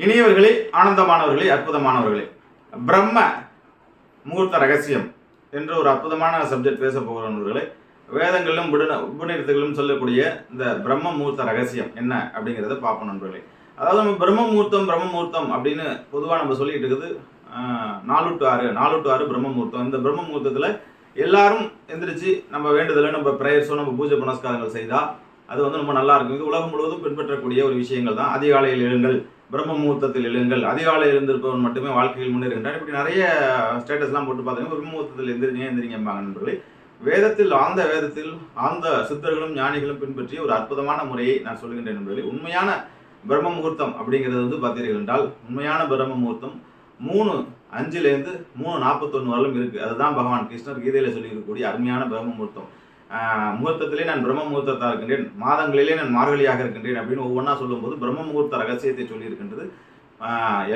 இனியவர்களே ஆனந்தமானவர்களே அற்புதமானவர்களே. பிரம்ம முகூர்த்த ரகசியம் என்று ஒரு அற்புதமான சப்ஜெக்ட் பேச போகிறவர்களே வேதங்களிலும் உபன உபநிடத்துகளிலும் சொல்லக்கூடிய இந்த பிரம்ம முகூர்த்த ரகசியம் என்ன அப்படிங்கிறத பார்ப்போம் நண்பர்களே. அதாவது நம்ம பிரம்ம முகூர்த்தம் பிரம்ம முகூர்த்தம் அப்படின்னு பொதுவாக நம்ம சொல்லிட்டு இருக்குது. நாலு டு ஆறு நாலு டு ஆறு பிரம்ம முகூர்த்தம். இந்த பிரம்ம முகூர்த்தத்தில் எல்லாரும் எந்திரிச்சு நம்ம வேண்டுதலை நம்ம ப்ரேயர்ஸோ நம்ம பூஜை புனஸ்காரங்கள் செய்தால் அது வந்து ரொம்ப நல்லா இருக்கும். இது உலகம் முழுவதும் பின்பற்றக்கூடிய ஒரு விஷயங்கள் தான். அதிகாலையில் எழுங்கள் பிரம்ம முகூர்த்தத்தில் எழுங்கள். அதிகாலையில் எழுந்திருப்பவன் மட்டுமே வாழ்க்கையில் முன்னேறுகின்றார் இப்படி நிறைய ஸ்டேட்டஸ்லாம் போட்டு பார்த்தீங்கன்னா பிரம்ம முகூர்த்தத்தில் எந்திரிங்க எந்திரிங்கம்பாங்க நண்பர்களே. வேதத்தில் ஆழ்ந்த வேதத்தில் ஆழ்ந்த சித்தர்களும் ஞானிகளும் பின்பற்றிய ஒரு அற்புதமான முறையை நான் சொல்லுகின்றேன் நண்பர்களே. உண்மையான பிரம்ம முகூர்த்தம் அப்படிங்கிறது வந்து பார்த்தீர்கள் என்றால் உண்மையான பிரம்ம முகூர்த்தம் மூணு அஞ்சுலேருந்து மூணு நாற்பத்தொன்று வரலும் இருக்குது அதுதான் பகவான் கிருஷ்ணர் கீதையில் சொல்லியிருக்கக்கூடிய அருமையான பிரம்ம முகூர்த்தம். முகூர்த்தத்திலே நான் பிரம்ம முகூர்த்தத்தாக இருக்கின்றேன். மாதங்களிலே நான் மார்கழியாக இருக்கின்றேன் அப்படின்னு ஒவ்வொன்றா சொல்லும்போது பிரம்ம முகூர்த்த ரகசியத்தை சொல்லியிருக்கின்றது.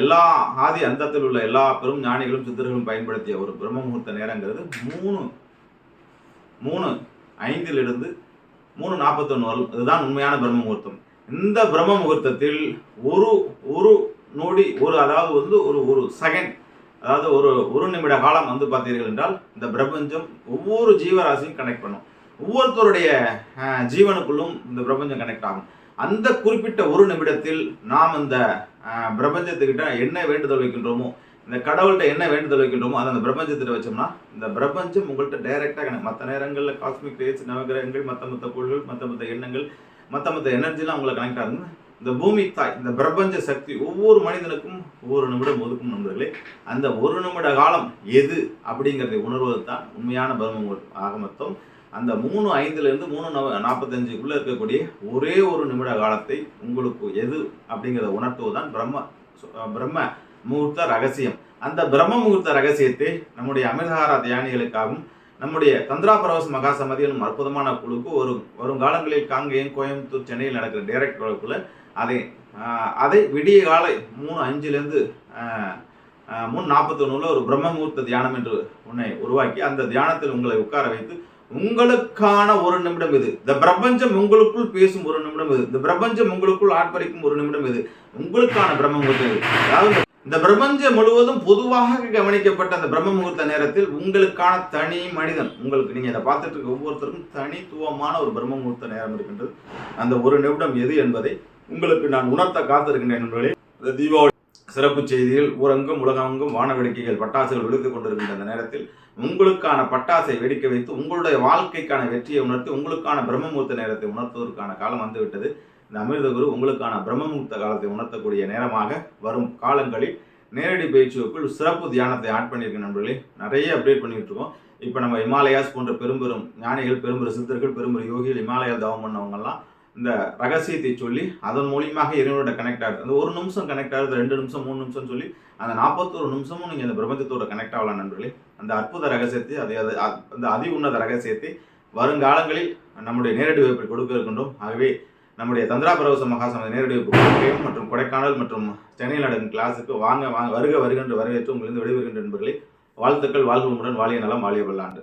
எல்லா ஆதி அந்தத்தில் உள்ள எல்லா பெரும் ஞானிகளும் சித்தர்களும் பயன்படுத்திய ஒரு பிரம்ம முகூர்த்த நேரங்கிறது மூணு மூணு ஐந்திலிருந்து மூணு நாற்பத்தொன்று வரும் இதுதான் உண்மையான பிரம்ம முகூர்த்தம். இந்த பிரம்ம முகூர்த்தத்தில் ஒரு ஒரு நொடி ஒரு அதாவது வந்து ஒரு ஒரு செகண்ட் அதாவது ஒரு ஒரு நிமிட காலம் வந்து பார்த்தீர்கள் என்றால் இந்த பிரபஞ்சம் ஒவ்வொரு ஜீவராசியும் கனெக்ட் பண்ணும். ஒவ்வொருத்தருடைய ஜீவனுக்குள்ளும் இந்த பிரபஞ்சம் கனெக்ட் ஆகும். அந்த குறிப்பிட்ட ஒரு நிமிடத்தில் நாம் இந்த பிரபஞ்சத்துக்கிட்ட என்ன வேண்டுதல் வைக்கின்றோமோ இந்த கடவுள்கிட்ட என்ன வேண்டுதல் வைக்கின்றோமோ அதை அந்த பிரபஞ்சத்தில் வச்சோம்னா இந்த பிரபஞ்சம் உங்கள்கிட்ட டைரெக்டாக கணக்கு மற்ற நேரங்களில் காஸ்மிக் ரேஸ் நவகிரகங்கள் மற்ற மற்ற பொருள்கள் மற்ற மற்ற எண்ணங்கள் மற்ற மற்ற எனர்ஜிலாம் உங்களை கனெக்ட் ஆகுது. இந்த பூமி தாய் இந்த பிரபஞ்ச சக்தி ஒவ்வொரு மனிதனுக்கும் ஒவ்வொரு நிமிடம் ஒதுக்கும் நண்பர்களே. அந்த ஒரு நிமிட காலம் எது அப்படிங்கிறதை உணர்வது தான் உண்மையான பிரம்ம ஆக மொத்தம் அந்த மூணு ஐந்துலேருந்து மூணு நவ நாற்பத்தஞ்சுக்குள்ளே இருக்கக்கூடிய ஒரே ஒரு நிமிட காலத்தை உங்களுக்கு எது அப்படிங்கிறத உணர்த்துவது தான் பிரம்ம பிரம்ம முகூர்த்த ரகசியம். அந்த பிரம்ம முகூர்த்த ரகசியத்தை நம்முடைய அமிர்தகார தியானிகளுக்காகவும் நம்முடைய தந்திரா பரவஸ் மகாசமதி எனும் அற்புதமான குழுக்கு ஒரு வரும் காலங்களில் காங்கேயம் கோயம்புத்தூர் சென்னையில் நடக்கிற டைரக்ட் வகுப்பில் அதை அதை விடிய காலை மூணு அஞ்சுலேருந்து மூணு நாற்பத்தொன்னுல ஒரு பிரம்ம முகூர்த்த தியானம் என்று உன்னை உருவாக்கி அந்த தியானத்தில் உங்களை உட்கார வைத்து உங்களுக்கான ஒரு நிமிடம் இது. இந்த பிரபஞ்சம் உங்களுக்குள் பேசும் ஒரு நிமிடம் இது. இந்த பிரபஞ்சம் உங்களுக்குள் ஆட்பறிக்கும் ஒரு நிமிடம் இது. உங்களுக்கான பிரம்ம முகூர்த்தம் இது. அதாவது இந்த பிரபஞ்சம் முழுவதும் பொதுவாக கவனிக்கப்பட்ட அந்த பிரம்ம முகூர்த்த நேரத்தில் உங்களுக்கான தனி மனிதன் உங்களுக்கு நீங்க இதை பார்த்துட்டு இருக்க ஒவ்வொருத்தருக்கும் தனித்துவமான ஒரு பிரம்ம முகூர்த்த நேரம் இருக்கின்றது. அந்த ஒரு நிமிடம் எது என்பதை உங்களுக்கு நான் உணர்த்த காத்திருக்கின்றேன் நண்பர்களே. இந்த தீபாவளி சிறப்பு செய்திகள் ஊரங்கும் உலகமெங்கும் வான வேடிக்கைகள் பட்டாசுகள் வெடித்துக் கொண்டிருக்கின்ற அந்த நேரத்தில் உங்களுக்கான பட்டாசை வெடிக்க வைத்து உங்களுடைய வாழ்க்கைக்கான வெற்றியை உணர்த்தி உங்களுக்கான பிரம்மமூர்த்த நேரத்தை உணர்த்துவதற்கான காலம் வந்துவிட்டது. இந்த அமிர்த குரு உங்களுக்கான பிரம்மமூர்த்த காலத்தை உணர்த்தக்கூடிய நேரமாக வரும் காலங்களில் நேரடி பயிற்சி வகுப்பில் சிறப்பு தியானத்தை ஆட் பண்ணியிருக்க நண்பர்களே. நிறைய அப்டேட் பண்ணிட்டு இருக்கோம். இப்போ நம்ம இமாலயாஸ் போன்ற பெரும்பெரும் ஞானிகள் பெரும்பெரும் சித்தர்கள் பெரும்பெரும் யோகிகள் இமாலயா தவம் பண்ணவங்கெல்லாம் இந்த ரகசியத்தை சொல்லி அதன் மூலியமாக இறைவனோட கனெக்ட் ஆகுது. அந்த ஒரு நிமிஷம் கனெக்ட் ஆகுது ரெண்டு நிமிஷம் மூணு நிமிஷம் சொல்லி அந்த நாற்பத்தோரு நிமிஷமும் நீங்கள் இந்த பிரபஞ்சத்தோட கனெக்ட் ஆகலாம் நண்பர்களே. அந்த அற்புத ரகசியத்தை அதை அது அந்த அதி உன்னத ரகசியத்தை வருங்காலங்களில் நம்முடைய நேரடி வகுப்பில் கொடுக்க இருக்கின்றோம். ஆகவே நம்முடைய தந்திரா பரவச மகாசமத நேரடி வகுப்பு மற்றும் கொடைக்கானல் மற்றும் சென்னையில் நடக்கும் கிளாஸுக்கு வாங்க வாங்க வருக வருகின்ற வரவேற்று உங்களிருந்து விடைபெறுகின்ற நண்பர்களே. வாழ்த்துக்கள் வாழ்வுடன் வாழிய நலம் வாழிய வல்லாண்டு.